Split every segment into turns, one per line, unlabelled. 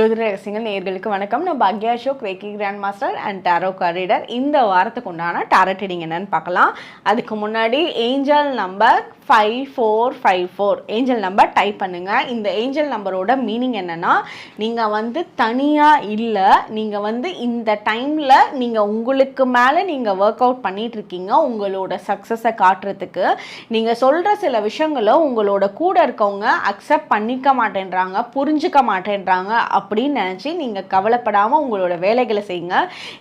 ஜோதிட ரகசியங்கள் நேர்களுக்கு வணக்கம். நான் Bhagya Ashok reiki grand master and tarot card reader இந்த வாரத்துக்கு உண்டான டாரோ ரீடிங் என்னன்னு பார்க்கலாம். அதுக்கு முன்னாடி angel number five four five four angel number type பண்ணுங்கள் இந்த ஏஞ்சல் நம்பரோட மீனிங் என்னன்னா நீங்கள் வந்து தனியாக இல்லை நீங்கள் வந்து இந்த டைமில் நீங்கள் உங்களுக்கு மேலே நீங்கள் ஒர்க் அவுட் பண்ணிகிட்ருக்கீங்க உங்களோட சக்ஸஸை காட்டுறதுக்கு. நீங்கள் சொல்கிற சில விஷயங்களை உங்களோட கூட இருக்கவங்க அக்செப்ட் பண்ணிக்க மாட்டேன்றாங்க புரிஞ்சுக்க மாட்டேன்றாங்க அப்படின்னு நினச்சி நீங்கள் கவலைப்படாமல் உங்களோட வேலைகளை செய்யுங்க.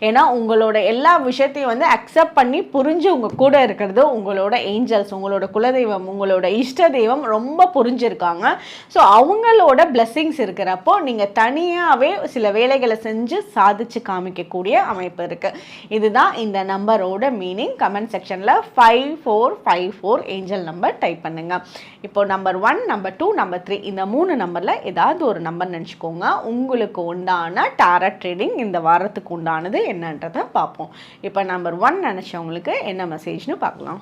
ஏன்னா உங்களோட எல்லா விஷயத்தையும் வந்து அக்செப்ட் பண்ணி புரிஞ்சு உங்கள் கூட இருக்கிறது உங்களோட ஏஞ்சல்ஸ் உங்களோட குலதெய்வம் உங்களோட இஷ்ட தெய்வம் ரொம்ப புரிஞ்சிருக்காங்க. ஸோ அவங்களோட blessings இருக்கிறப்போ நீங்கள் தனியாகவே சில வேலைகளை செஞ்சு சாதிச்சு காமிக்கக்கூடிய அமைப்பு இருக்குது இதுதான் இந்த நம்பரோட மீனிங் கமெண்ட் செக்ஷனில் five four five four angel number type பண்ணுங்கள் இப்போ number one number two number three இந்த மூணு நம்பரில் ஏதாவது ஒரு நம்பர் நினச்சிக்கோங்க. உங்களுக்கு உண்டான டேரட் ட்ரேடிங் இந்த வாரத்துக்கு உண்டானது என்னன்றதை பார்ப்போம். இப்போ நம்பர் ஒன் நினச்சவங்களுக்கு என்ன மெசேஜ்னு பார்க்கலாம்.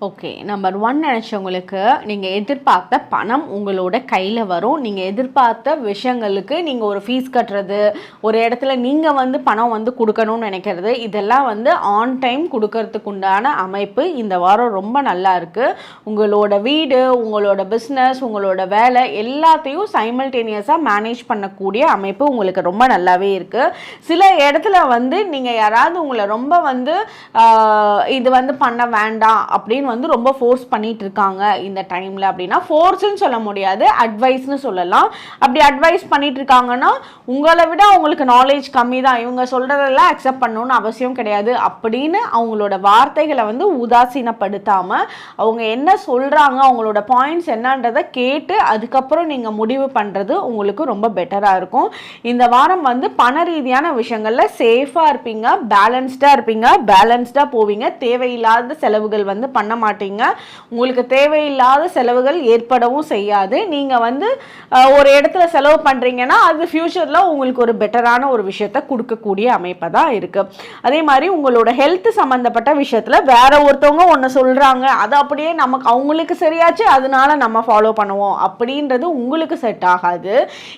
ஓகே நம்பர் ஒன் நினச்சவங்களுக்கு நீங்கள் எதிர்பார்த்த பணம் உங்களோட கையில் வரும். நீங்கள் எதிர்பார்த்த விஷயங்களுக்கு நீங்கள் ஒரு ஃபீஸ் கட்டுறது ஒரு இடத்துல நீங்கள் வந்து பணம் வந்து கொடுக்கணும்னு நினைக்கிறது இதெல்லாம் வந்து ஆன் டைம் கொடுக்கறதுக்கு உண்டான அமைப்பு இந்த வாரம் ரொம்ப நல்லா இருக்குது உங்களோட வீடு உங்களோட பிஸ்னஸ் உங்களோட வேலை எல்லாத்தையும் சைமல்டேனியஸாக மேனேஜ் பண்ணக்கூடிய அமைப்பு உங்களுக்கு ரொம்ப நல்லாவே இருக்குது சில இடத்துல வந்து நீங்கள் யாராவது உங்களை ரொம்ப வந்து இது வந்து பண்ண வேண்டாம் அப்படின்னு வந்து ரொம்ப ஃபோர்ஸ் பண்ணிட்டு இருக்காங்க இந்த டைமில் அப்படின்னா ஃபோர்ஸ்ன்னு சொல்ல முடியாது அட்வைஸ்னு சொல்லலாம். அப்படி அட்வைஸ் பண்ணிட்டு இருக்காங்கன்னா உங்களை விட அவங்களுக்கு நாலேஜ் கம்மி தான். இவங்க சொல்கிறதெல்லாம் அக்செப்ட் பண்ணணும்னு அவசியம் கிடையாது. அப்படின்னு அவங்களோட வார்த்தைகளை வந்து உதாசீனப்படுத்தாமல் அவங்க என்ன சொல்கிறாங்க அவங்களோட பாயிண்ட்ஸ் என்னன்றதை கேட்டு அதுக்கப்புறம் நீங்கள் முடிவு பண்ணுறது உங்களுக்கு ரொம்ப பெட்டராக இருக்கும். இந்த வாரம் வந்து பண ரீதியான விஷயங்களில் சேஃபாக இருப்பீங்க பேலன்ஸ்டாக இருப்பீங்க பேலன்ஸ்டாக போவீங்க. தேவையில்லாத செலவுகள் வந்து பண்ண மாட்டீங்க. உங்களுக்கு தேவையில்லாத செலவுகள் ஏற்படவும் செய்யாது. நீங்கள் வந்து ஒரு இடத்துல செலவு பண்ணுறீங்கன்னா அது ஃப்யூச்சரில் உங்களுக்கு ஒரு பெட்டரான ஒரு விஷயத்தை கொடுக்கக்கூடிய அமைப்பை தான் இருக்குது அதே மாதிரி உங்களோட ஹெல்த் சம்மந்தப்பட்ட விஷயத்தில் வேற ஒருத்தவங்க ஒன்று சொல்கிறாங்க அது அப்படியே நமக்கு அவங்களுக்கு சரியாச்சு அதனால நம்ம ஃபாலோ பண்ணுவோம். அப்படின்றது உங்களுக்கு செட் ஆகாது.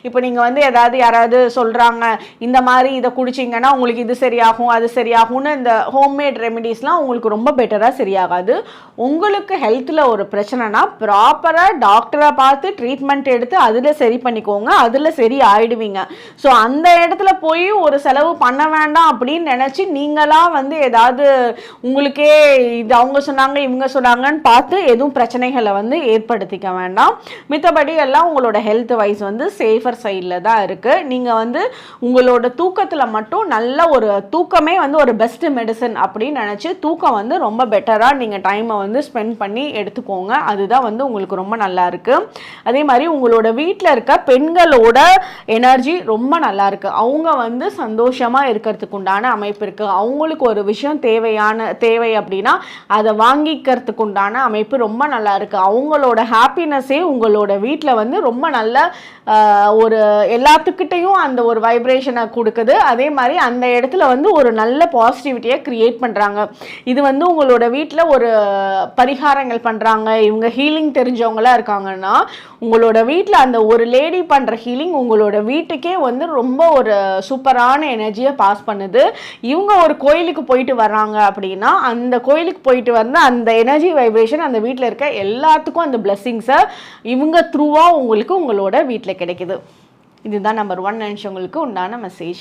இப்போ நீங்கள் வந்து ஏதாவது யாராவது சொல்கிறாங்க இந்த மாதிரி இதை குடிச்சிங்கன்னா உங்களுக்கு இது சரியாகும் அது சரியாகும்னு இந்த ஹோம்மேட் ரெமெடிஸ்லாம் உங்களுக்கு ரொம்ப பெட்டராக சரியாகாது. உங்களுக்கு ஹெல்த்தில் ஒரு பிரச்சனைனா ப்ராப்பராக டாக்டரை பார்த்து ட்ரீட்மெண்ட் எடுத்து அதில் சரி பண்ணிக்கோங்க. அதில் சரி ஆயிடுவீங்க. ஸோ அந்த இடத்துல போய் ஒரு செலவு பண்ண வேண்டாம் அப்படின்னு நினச்சி நீங்களாக வந்து ஏதாவது உங்களுக்கே இது அவங்க சொன்னாங்க இவங்க சொன்னாங்கன்னு பார்த்து எதுவும் பிரச்சனைகளை வந்து ஏற்படுத்திக்க வேண்டாம். மித்தபடி எல்லாம் உங்களோட ஹெல்த் வைஸ் வந்து சேஃபர் சைடில் தான் இருக்குது நீங்கள் வந்து உங்களோட தூக்கத்தில் மட்டும் நல்ல ஒரு தூக்கமே வந்து ஒரு பெஸ்ட் மெடிசன் அப்படின்னு நினச்சி தூக்கம் வந்து ரொம்ப பெட்டராக நீங்கள் டைமை வந்து வந்து ஸ்பெண்ட் பண்ணி எடுத்துக்கோங்க. அதுதான் வந்து உங்களுக்கு ரொம்ப நல்லா இருக்கு. அதே மாதிரி உங்களோட வீட்டில் இருக்க பெண்களோட எனர்ஜி ரொம்ப நல்லா இருக்கு. அவங்க வந்து சந்தோஷமா இருக்கிறதுக்கு உண்டான அமைப்பு இருக்கு. அவங்களுக்கு ஒரு விஷயம் தேவையான தேவை அப்படின்னா அதை வாங்கிக்கிறதுக்கு உண்டான அமைப்பு ரொம்ப நல்லா இருக்கு. அவங்களோட ஹாப்பினஸே உங்களோட வீட்டில் வந்து ரொம்ப நல்ல ஒரு எல்லாத்துக்கிட்டையும் அந்த ஒரு வைப்ரேஷனை கொடுக்குது. அதே மாதிரி அந்த இடத்துல வந்து ஒரு நல்ல பாசிட்டிவிட்டியை கிரியேட் பண்ணுறாங்க இது வந்து உங்களோட வீட்டில் ஒரு பரிகாரங்கள் பண்ணுறாங்க இவங்க ஹீலிங் தெரிஞ்சவங்களா இருக்காங்கன்னா உங்களோட வீட்டில் அந்த ஒரு லேடி பண்ணுற ஹீலிங் உங்களோட வீட்டுக்கே வந்து ரொம்ப ஒரு சூப்பரான எனர்ஜியை பாஸ் பண்ணுது. இவங்க ஒரு கோயிலுக்கு போயிட்டு வர்றாங்க அப்படின்னா அந்த கோயிலுக்கு போயிட்டு வந்து அந்த எனர்ஜி வைப்ரேஷன் அந்த வீட்டில் இருக்க எல்லாத்துக்கும் அந்த பிளெஸ்ஸிங்ஸை இவங்க த்ரூவாக உங்களுக்கு உங்களோட வீட்டில் கிடைக்குது. இதுதான் நம்பர் ஒன் நினச்சவங்களுக்கு உண்டான மெசேஜ்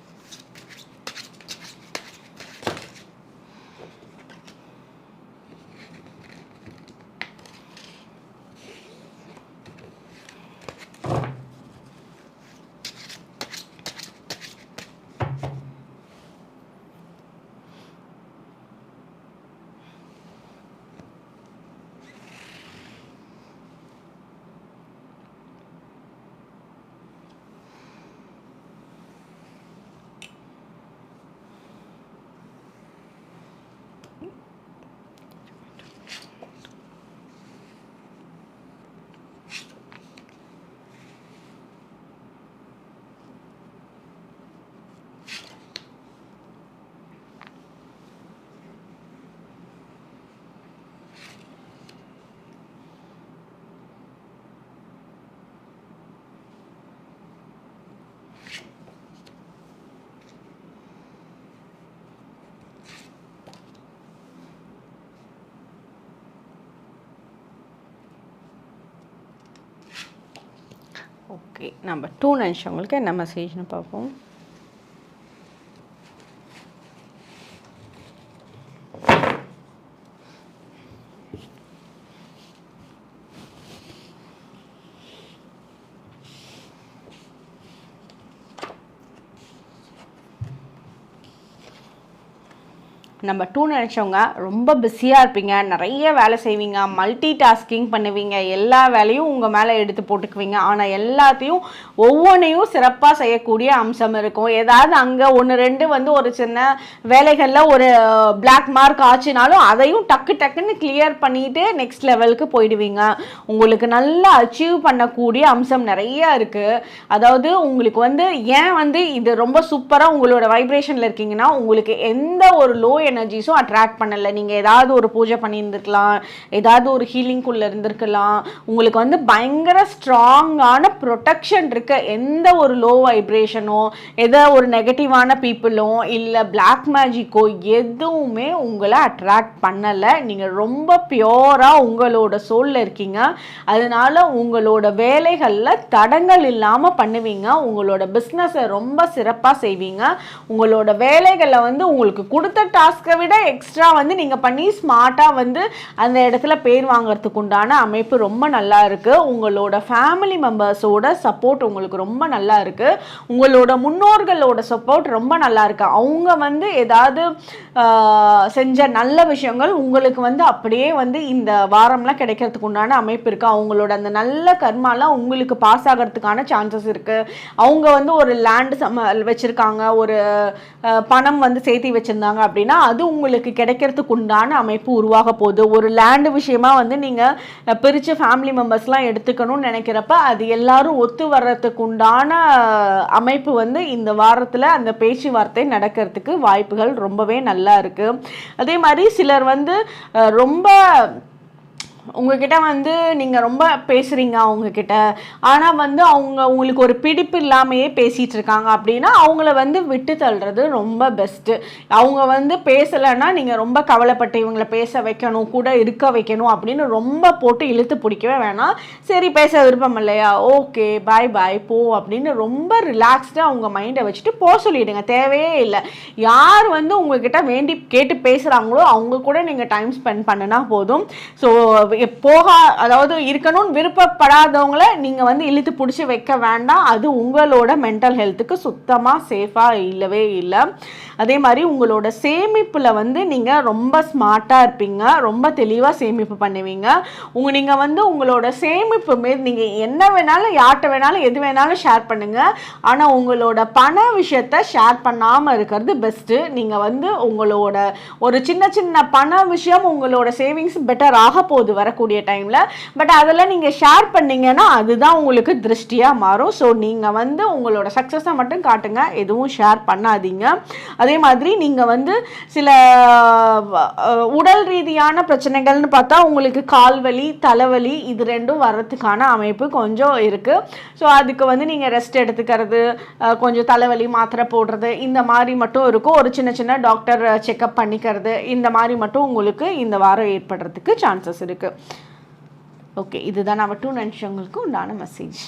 ஓகே நம்ம டூ நினச்சவங்களுக்கு என்ன மெசேஜ்னு பார்ப்போம். நம்ம டூ நினச்சவங்க ரொம்ப பிஸியாக இருப்பீங்க. நிறைய வேலை செய்வீங்க. மல்டி டாஸ்கிங் பண்ணுவீங்க. எல்லா வேலையும் உங்கள் மேலே எடுத்து போட்டுக்குவீங்க. ஆனால் எல்லாத்தையும் ஒவ்வொன்றையும் சிறப்பாக செய்யக்கூடிய அம்சம் இருக்கும். ஏதாவது அங்கே ஒன்று ரெண்டு வந்து ஒரு சின்ன வேலைகளில் ஒரு பிளாக் மார்க் ஆச்சுனாலும் அதையும் டக்கு டக்குன்னு கிளியர் பண்ணிட்டு நெக்ஸ்ட் லெவலுக்கு போயிடுவீங்க. உங்களுக்கு நல்லா அச்சீவ் பண்ணக்கூடிய அம்சம் நிறையா இருக்குது அதாவது உங்களுக்கு வந்து ஏன் வந்து இது ரொம்ப சூப்பராக உங்களோட வைப்ரேஷனில் இருக்கீங்கன்னா உங்களுக்கு எந்த ஒரு லோ எனர்ஜிஸும் அட்ராக்ட் பண்ணலை. நீங்கள் ஏதாவது ஒரு பூஜை பண்ணியிருந்துருக்கலாம் ஏதாவது ஒரு ஹீலிங்குள்ளே இருந்திருக்கலாம். உங்களுக்கு வந்து பயங்கர ஸ்ட்ராங்கான ப்ரொடெக்ஷன் இருக்க. எந்த ஒரு லோ வைப்ரேஷனோ எதோ ஒரு நெகட்டிவான பீப்புளோ இல்லை பிளாக் மேஜிக்கோ எதுவுமே உங்களை அட்ராக்ட் பண்ணலை. நீங்கள் ரொம்ப பியோராக உங்களோட சோலில் இருக்கீங்க. அதனால் உங்களோட வேலைகளில் தடங்கள் இல்லாமல் பண்ணுவீங்க. உங்களோட பிஸ்னஸை ரொம்ப சிறப்பாக செய்வீங்க. உங்களோட வேலைகளை வந்து உங்களுக்கு கொடுத்த டாஸ்க்கை விட எக்ஸ்ட்ரா வந்து நீங்கள் பண்ணி ஸ்மார்ட்டாக வந்து அந்த இடத்துல பேர் வாங்குறதுக்கு உண்டான அமைப்பு ரொம்ப நல்லா இருக்குது உங்களோட ஃபேமிலி மெம்பர்ஸோட சப்போர்ட் உங்களுக்கு ரொம்ப நல்லா இருக்குது உங்களோட முன்னோர்களோட சப்போர்ட் ரொம்ப நல்லா இருக்கு. அவங்க வந்து ஏதாவது செஞ்ச நல்ல விஷயங்கள் உங்களுக்கு வந்து அப்படியே வந்து இந்த வாரம்லாம் கிடைக்கிறதுக்கு உண்டான அமைப்பு இருக்குது அவங்களோட அந்த நல்ல கர்மாலாம் உங்களுக்கு பாஸ் ஆகிறதுக்கான சான்சஸ் இருக்குது அவங்க வந்து ஒரு லேண்டு சம வச்சுருக்காங்க. ஒரு பணம் வந்து சேர்த்தி வச்சுருந்தாங்க அப்படின்னா அது உங்களுக்கு கிடைக்கிறதுக்கு உண்டான அமைப்பு உருவாக போகுது. ஒரு லேண்டு விஷயமா வந்து நீங்கள் பிரித்த ஃபேமிலி மெம்பர்ஸ்லாம் எடுத்துக்கணும்னு நினைக்கிறப்ப அது எல்லாரும் ஒத்து வர்றதுக்கு உண்டான அமைப்பு வந்து இந்த வாரத்தில் அந்த பேச்சுவார்த்தை நடக்கிறதுக்கு வாய்ப்புகள் ரொம்பவே நல்லா இருக்குது அதே மாதிரி சிலர் வந்து ரொம்ப உங்ககிட்ட வந்து நீங்கள் ரொம்ப பேசுகிறீங்க அவங்கக்கிட்ட ஆனால் வந்து அவங்க உங்களுக்கு ஒரு பிடிப்பு இல்லாமையே பேசிகிட்டு இருக்காங்க அப்படின்னா அவங்கள வந்து விட்டு தள்ளுறது ரொம்ப பெஸ்ட்டு அவங்க வந்து பேசலைன்னா நீங்கள் ரொம்ப கவலைப்பட்டு இவங்கள பேச வைக்கணும் கூட இருக்க வைக்கணும் அப்படின்னு ரொம்ப போட்டு இழுத்து பிடிக்கவே வேணாம். சரி பேச விருப்பம் இல்லையா? ஓகே பாய் பாய் போ அப்படின்னு ரொம்ப ரிலாக்ஸ்டாக அவங்க மைண்டை வச்சுட்டு போக சொல்லிவிடுங்க தேவையே இல்லை. யார் வந்து உங்ககிட்ட வேண்டி கேட்டு பேசுகிறாங்களோ அவங்க கூட நீங்கள் டைம் ஸ்பெண்ட் பண்ணுனா போதும். ஸோ போக அதாவது இருக்கணும்னு விருப்பப்படாதவங்கள நீங்கள் வந்து இழுத்து பிடிச்சி வைக்க வேண்டாம். அது உங்களோட மென்டல் ஹெல்த்துக்கு சுத்தமாக சேஃபாக இல்லவே இல்லை. அதே மாதிரி உங்களோட சேமிப்பில் வந்து நீங்கள் ரொம்ப ஸ்மார்ட்டாக இருப்பீங்க. ரொம்ப தெளிவாக சேமிப்பு பண்ணுவீங்க. உங்க நீங்கள் வந்து உங்களோட சேமிப்பு மீது நீங்கள் என்ன வேணாலும் யார்கிட்ட வேணாலும் எது வேணாலும் ஷேர் பண்ணுங்கள் ஆனால் உங்களோட பண விஷயத்த ஷேர் பண்ணாமல் இருக்கிறது பெஸ்ட்டு நீங்கள் வந்து உங்களோட ஒரு சின்ன சின்ன பண விஷயம் உங்களோட சேவிங்ஸ் பெட்டர் ஆக போகுது வரக்கூடிய டைமில் பட் அதெல்லாம் நீங்கள் ஷேர் பண்ணீங்கன்னா அதுதான் உங்களுக்கு திருஷ்டியாக மாறும். ஸோ நீங்கள் வந்து உங்களோட சக்ஸஸை மட்டும் காட்டுங்க. எதுவும் ஷேர் பண்ணாதீங்க. அதே அதே மாதிரி நீங்கள் வந்து சில உடல் ரீதியான பிரச்சனைகள்னு பார்த்தா உங்களுக்கு கால்வலி தலைவலி இது ரெண்டும் வர்றதுக்கான அமைப்பு கொஞ்சம் இருக்குது ஸோ அதுக்கு வந்து நீங்கள் ரெஸ்ட் எடுத்துக்கிறது கொஞ்சம் தலைவலி மாத்திரை போடுறது இந்த மாதிரி மட்டும் இருக்கும். ஒரு சின்ன சின்ன டாக்டர் செக்கப் பண்ணிக்கிறது இந்த மாதிரி மட்டும் உங்களுக்கு இந்த வாரம் ஏற்படுறதுக்கு சான்சஸ் இருக்குது ஓகே இதுதான் நம்ம டூ நிமிஷங்களுக்கு உண்டான மெசேஜ்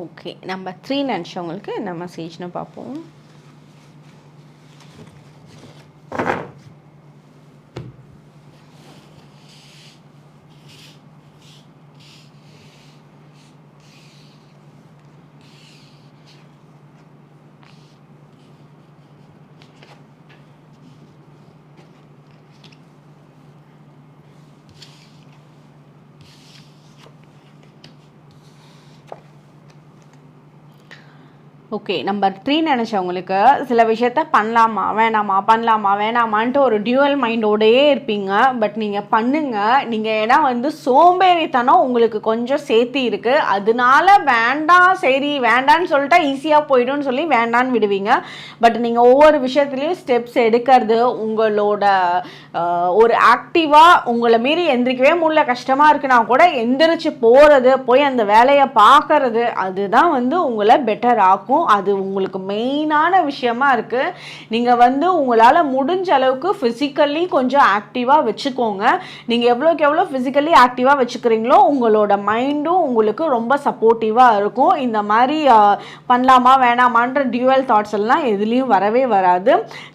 ஓகே நம்ம த்ரீ நினச்சவங்களுக்கு என்ன மெசேஜ்னு பார்ப்போம். ஓகே நம்பர் த்ரீ நினச்சவங்களுக்கு சில விஷயத்த பண்ணலாமா வேணாமா பண்ணலாமா வேணாமான்ட்டு ஒரு டியூவல் மைண்டோடையே இருப்பீங்க. பட் நீங்கள் பண்ணுங்க. நீங்கள் ஏன்னா வந்து சோம்பேறித்தனம் உங்களுக்கு கொஞ்சம் சேர்த்து இருக்குது அதனால வேண்டாம் சரி வேண்டான்னு சொல்லிட்டா ஈஸியாக போயிடும்னு சொல்லி வேண்டான்னு விடுவீங்க. பட் நீங்கள் ஒவ்வொரு விஷயத்துலையும் ஸ்டெப்ஸ் எடுக்கிறது உங்களோட ஒரு ஆக்டிவாக உங்களை மீறி எந்திரிக்கவே முடியல கஷ்டமாக இருக்குன்னா கூட எந்திரிச்சு போகிறது போய் அந்த வேலையை பார்க்கறது அதுதான் வந்து உங்களை பெட்டர் ஆக்கும். அது உங்களுக்கு மெயினான விஷயமா இருக்குது நீங்கள் வந்து உங்களால் முடிஞ்ச அளவுக்கு ஃபிசிக்கலி கொஞ்சம் ஆக்டிவாக வச்சுக்கோங்க. நீங்கள் எவ்வளோக்கு எவ்வளோ ஃபிசிக்கலி ஆக்டிவாக வச்சுக்கிறீங்களோ உங்களோட மைண்டும் உங்களுக்கு ரொம்ப சப்போர்ட்டிவாக இருக்கும். இந்த மாதிரி பண்ணலாமா வேணாமான்ற டியூவல் தாட்ஸ் எல்லாம் எதுலேயும் வரவே வராது.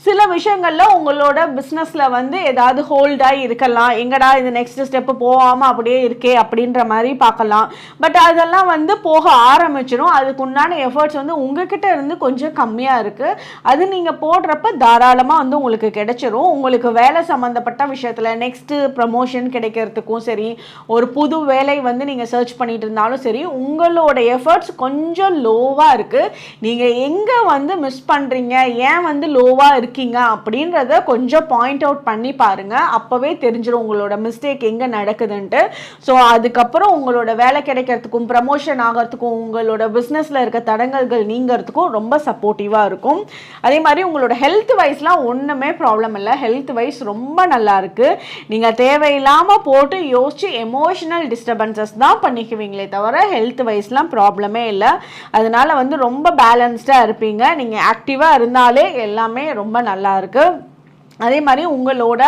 சில விஷயங்களில் உங்களோட பிஸ்னஸில் வந்து ஏதாவது ஹோல்டாகி இருக்கலாம். எங்கடா இது நெக்ஸ்ட் ஸ்டெப்பு போகாமல் அப்படியே இருக்கே அப்படின்ற மாதிரி பார்க்கலாம். பட் அதெல்லாம் வந்து போக ஆரம்பிச்சிடும் அதுக்குண்டான எஃபர்ட்ஸ் வந்து உங்ககிட்ட இருந்து கொஞ்சம் கம்மியாக இருக்குது அது நீங்கள் போடுறப்ப தாராளமாக வந்து உங்களுக்கு கிடைச்சிரும். உங்களுக்கு வேலை சம்மந்தப்பட்ட விஷயத்தில் நெக்ஸ்ட்டு ப்ரமோஷன் கிடைக்கிறதுக்கும் சரி ஒரு புது வேலை வந்து நீங்கள் சர்ச் பண்ணிட்டு இருந்தாலும் சரி உங்களோட எஃபர்ட்ஸ் கொஞ்சம் லோவாக இருக்குது நீங்கள் எங்கே வந்து மிஸ் பண்ணுறீங்க ஏன் வந்து லோவாக இருக்கீங்க? அப்படின்றத கொஞ்சம் பாயிண்ட் அவுட் பண்ணி பாருங்கள் அப்போவே தெரிஞ்சிடும் உங்களோட மிஸ்டேக் எங்கே நடக்குதுன்ட்டு. ஸோ அதுக்கப்புறம் உங்களோட வேலை கிடைக்கிறதுக்கும் ப்ரமோஷன் ஆகிறதுக்கும் உங்களோட பிஸ்னஸில் இருக்க தடங்கல்கள் நீங்கிறதுக்கும் ரொம்ப சப்போர்ட்டிவாக இருக்கும். அதே மாதிரி உங்களோட ஹெல்த் வைஸ்லாம் ஒன்றுமே ப்ராப்ளம் இல்லை. ஹெல்த் வைஸ் ரொம்ப நல்லா இருக்குது நீங்கள் தேவையில்லாமல் போட்டு யோசித்து எமோஷனல் டிஸ்டர்பன்சஸ் தான் பண்ணிக்குவீங்களே தவிர ஹெல்த் வைஸ்லாம் ப்ராப்ளமே இல்லை. அதனால் வந்து ரொம்ப பேலன்ஸ்டாக இருப்பீங்க. நீங்கள் ஆக்டிவாக இருந்தாலே எல்லாமே ரொம்ப நல்லா இருக்குது அதே மாதிரி உங்களோட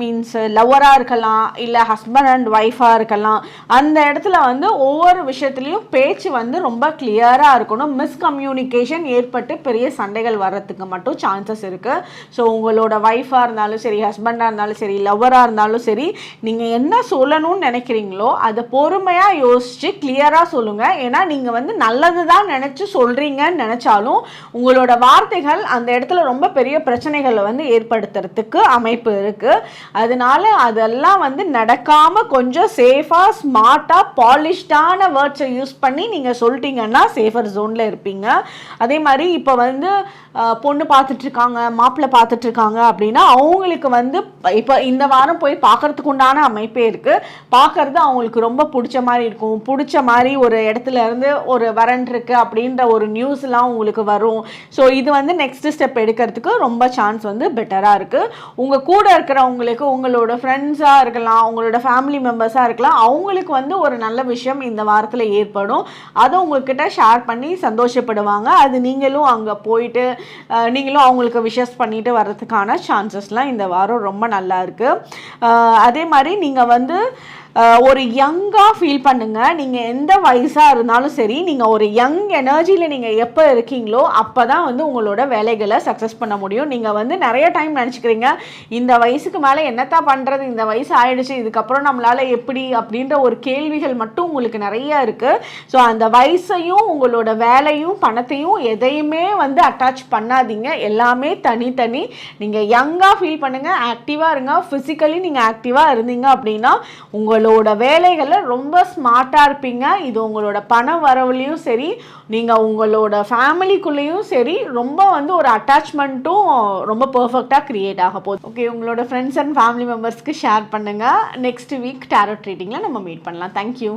மீன்ஸ் லவ்வராக இருக்கலாம் இல்லை ஹஸ்பண்ட் அண்ட் ஒய்ஃபாக இருக்கலாம். அந்த இடத்துல வந்து ஒவ்வொரு விஷயத்துலையும் பேச்சு வந்து ரொம்ப கிளியராக இருக்கணும். மிஸ்கம்யூனிகேஷன் ஏற்பட்டு பெரிய சண்டைகள் வர்றதுக்கு மட்டும் சான்சஸ் இருக்குது ஸோ உங்களோட ஒய்ஃபாக இருந்தாலும் சரி ஹஸ்பண்டாக இருந்தாலும் சரி லவ்வராக இருந்தாலும் சரி நீங்கள் என்ன சொல்லணும்னு நினைக்கிறீங்களோ அதை பொறுமையாக யோசித்து கிளியராக சொல்லுங்கள் ஏன்னா நீங்கள் வந்து நல்லது தான் நினச்சி சொல்கிறீங்கன்னு நினச்சாலும் உங்களோட வார்த்தைகள் அந்த இடத்துல ரொம்ப பெரிய பிரச்சனைகளை வந்து ஏற்படுத்துறதுக்கு அமைப்பு இருக்குது அதனால அதெல்லாம் வந்து நடக்காமல் கொஞ்சம் சேஃபாக ஸ்மார்ட்டாக பாலிஷ்டான வேர்ட்ஸை யூஸ் பண்ணி நீங்கள் சொல்லிட்டீங்கன்னா சேஃபர் ஜோனில் இருப்பீங்க. அதே மாதிரி இப்போ வந்து பொண்ணு பார்த்துட்ருக்காங்க மாப்பிள்ளை பார்த்துட்ருக்காங்க அப்படின்னா அவங்களுக்கு வந்து இப்போ இந்த வாரம் போய் பார்க்குறதுக்கு உண்டான அமைப்பே இருக்குது பார்க்கறது அவங்களுக்கு ரொம்ப பிடிச்ச மாதிரி இருக்கும். பிடிச்ச மாதிரி ஒரு இடத்துல இருந்து ஒரு வரன்ட்ருக்கு அப்படின்ற ஒரு நியூஸ்லாம் உங்களுக்கு வரும். ஸோ இது வந்து நெக்ஸ்ட் ஸ்டெப் எடுக்கிறதுக்கு ரொம்ப சான்ஸ் வந்து பெட்டராக இருக்குது உங்கள் கூட இருக்கிறவங்களுக்கு உங்களோட ஃப்ரெண்ட்ஸாக இருக்கலாம் உங்களோட ஃபேமிலி மெம்பர்ஸாக இருக்கலாம் அவங்களுக்கு வந்து ஒரு நல்ல விஷயம் இந்த வாரத்தில் ஏற்படும். அதை உங்ககிட்ட ஷேர் பண்ணி சந்தோஷப்படுவாங்க. அது நீங்களும் அங்கே போயிட்டு நீங்களும் அவங்களுக்கு விஷஸ் பண்ணிட்டு வர்றதுக்கான சான்சஸ்லாம் இந்த வாரம் ரொம்ப நல்லா இருக்குது அதே மாதிரி நீங்கள் வந்து ஒரு யங்காக ஃபீல் பண்ணுங்கள் நீங்கள் எந்த வயசாக இருந்தாலும் சரி நீங்கள் ஒரு யங் எனர்ஜியில் நீங்கள் எப்போ இருக்கீங்களோ அப்போ தான் வந்து உங்களோட வேலைகளை சக்ஸஸ் பண்ண முடியும். நீங்கள் வந்து நிறைய டைம் நினச்சிக்கிறீங்க இந்த வயசுக்கு மேலே என்னத்தான் பண்ணுறது இந்த வயசு ஆயிடுச்சு இதுக்கப்புறம் நம்மளால் எப்படி அப்படின்ற ஒரு கேள்விகள் மட்டும் உங்களுக்கு நிறைய இருக்குது ஸோ அந்த வயசையும் உங்களோட வேலையும் பணத்தையும் எதையுமே வந்து அட்டாச் பண்ணாதீங்க. எல்லாமே தனித்தனி. நீங்கள் யங்காக ஃபீல் பண்ணுங்கள் ஆக்டிவாக இருங்க. ஃபிசிக்கலி நீங்கள் ஆக்டிவாக இருந்தீங்க அப்படின்னா உங்கள் உங்களோட வேலைகளை ரொம்ப ஸ்மார்ட்டாக இருப்பீங்க. இது உங்களோட பண வரவுலையும் சரி நீங்கள் உங்களோட ஃபேமிலிக்குள்ளேயும் சரி ரொம்ப வந்து ஒரு அட்டாச்மெண்ட்டும் ரொம்ப பர்ஃபெக்டாக க்ரியேட் ஆக போகுது. ஓகே உங்களோட ஃப்ரெண்ட்ஸ் அண்ட் ஃபேமிலி மெம்பர்ஸ்க்கு ஷேர் பண்ணுங்கள் நெக்ஸ்ட் வீக் டேரட் ரீட்டிங்கில் நம்ம மீட் பண்ணலாம். தேங்க்யூ